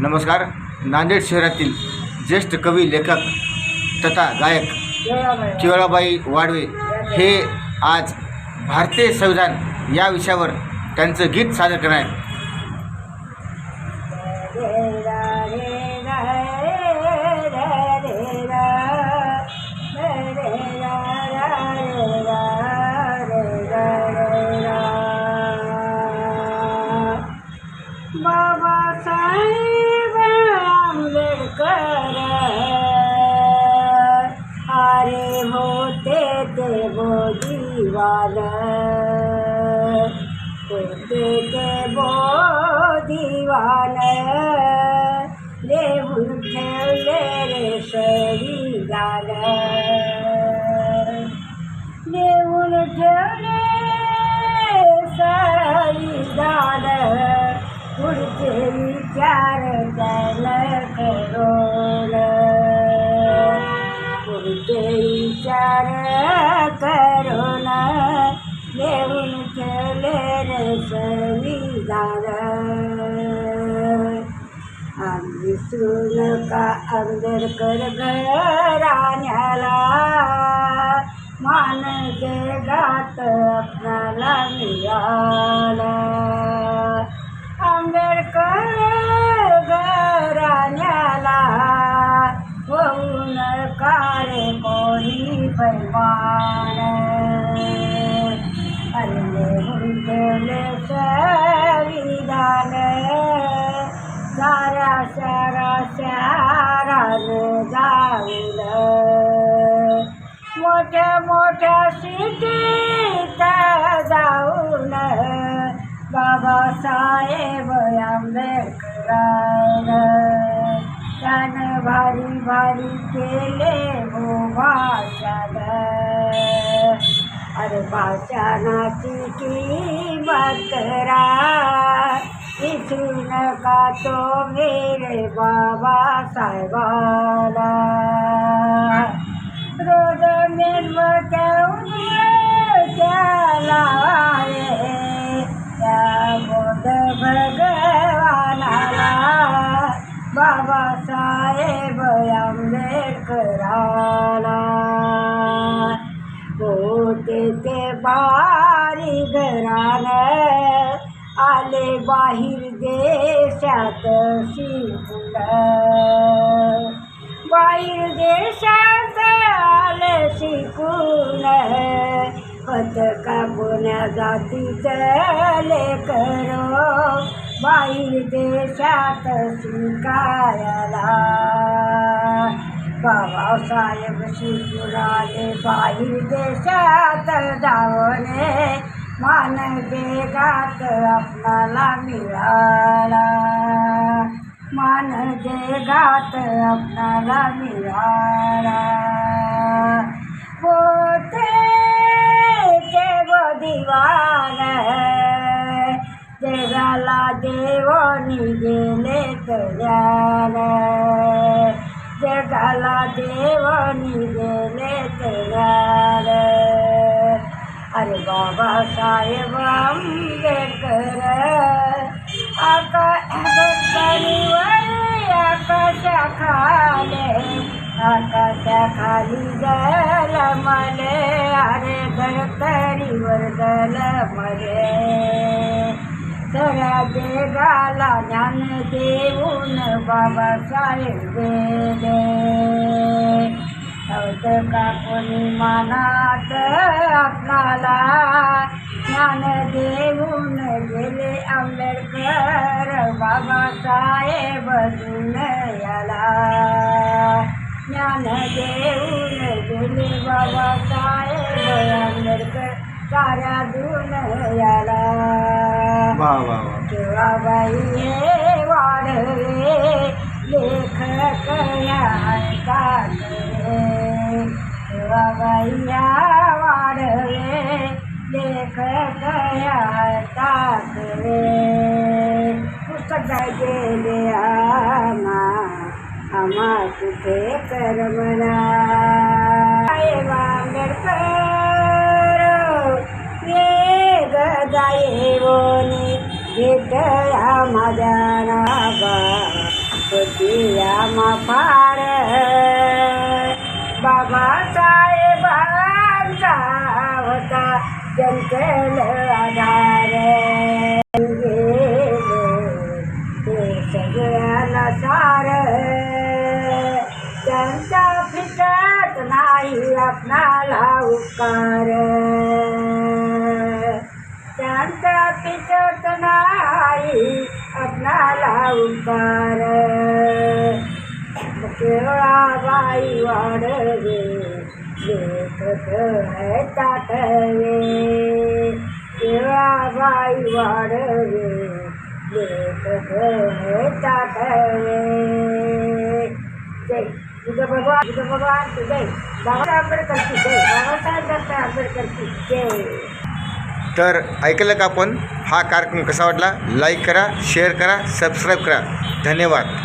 नमस्कार. नांदेड शहरातील ज्येष्ठ कवी लेखक तथा गायक केवळाबाई वाडवे हे आज भारतीय संविधान या विषयावर त्यांचं गीत सादर करणार वाल होते ते बोधीवाल देऊन ठेवले रे सरी देऊन ठेवले संविधान पुढचे विचार आम्ही नका कर घराण्याला. मान जगात आपणाला मिळाला. सारा शहरान जाऊन मोठ्या मोठ्या सिटीत जाऊन बाबासाहेब आंबेडकर त्यानं भारी भारी केले हो भाषण अरे भाषणाची की करा. विसरू नका तो मेरे बाबा साहेबाला. रोज मेणबत्याहून त्याला त्या बोध भगवानाला. बाबासाहेब आंबेडकराला. होते ते बारी घराला आले बाहेर देशात शिकून बाहेर देशात आले शिकून पतका पुण्या जातीत लेकरो बाहेर देशात शिकायला बाबासाहेब शिकून आले बाहेर देशात जावणे. मान देगात आपणाला मिळाला. मान देगात आपणाला मिळाला. होते देव दिवान. जगाला देवनी गेले तयार जगाला देवनी गेले बाबासाहेब आंबेडकर आकाशवाणी आकाशाखाले आकाशाखाली जल मले अरे गडकरीवर जल मले. सगळ्या जगाला ज्ञान देऊन बाबासाहेब गेले. का कोणी मनात आपणाला ज्ञान देऊन गेले आंबेडकर बाबासाहेब याला. ज्ञान देऊन गेले बाबासाहेब आंबेडकर साऱ्या दुनयाला वा केव्हाबाई हे वाढवे लेखक का करे केव्हाबाई वाढवे लेख का करे पुस्तक काय गेले आमा आमा कुठे करमना. साहेब आंबेडकर वेग जाये वनी विठ्ठला माझ्या नागा बुद्धिया मापार बाबासाहेबांचा होता जंगल आधार. ते सगळ्याला सार. त्यांच्या फिटत नाही आपणाला उपकार. त्यांचा पिचत नाही नाला उपकार केवळा बाई वाढवे लेखक ताटवे केवळा बाई वाढवे लेखक ताटवे जय. तुझं भगवान तुझं भगवान तुझे बाबासाहेब आंबेडकर की जय. बाबासाहेब डॉक्टर आंबेडकर की जय. तर ऐकलं का आपण? हा कार्यक्रम कसा वाटला? लाईक करा शेअर करा सबस्क्राईब करा. धन्यवाद.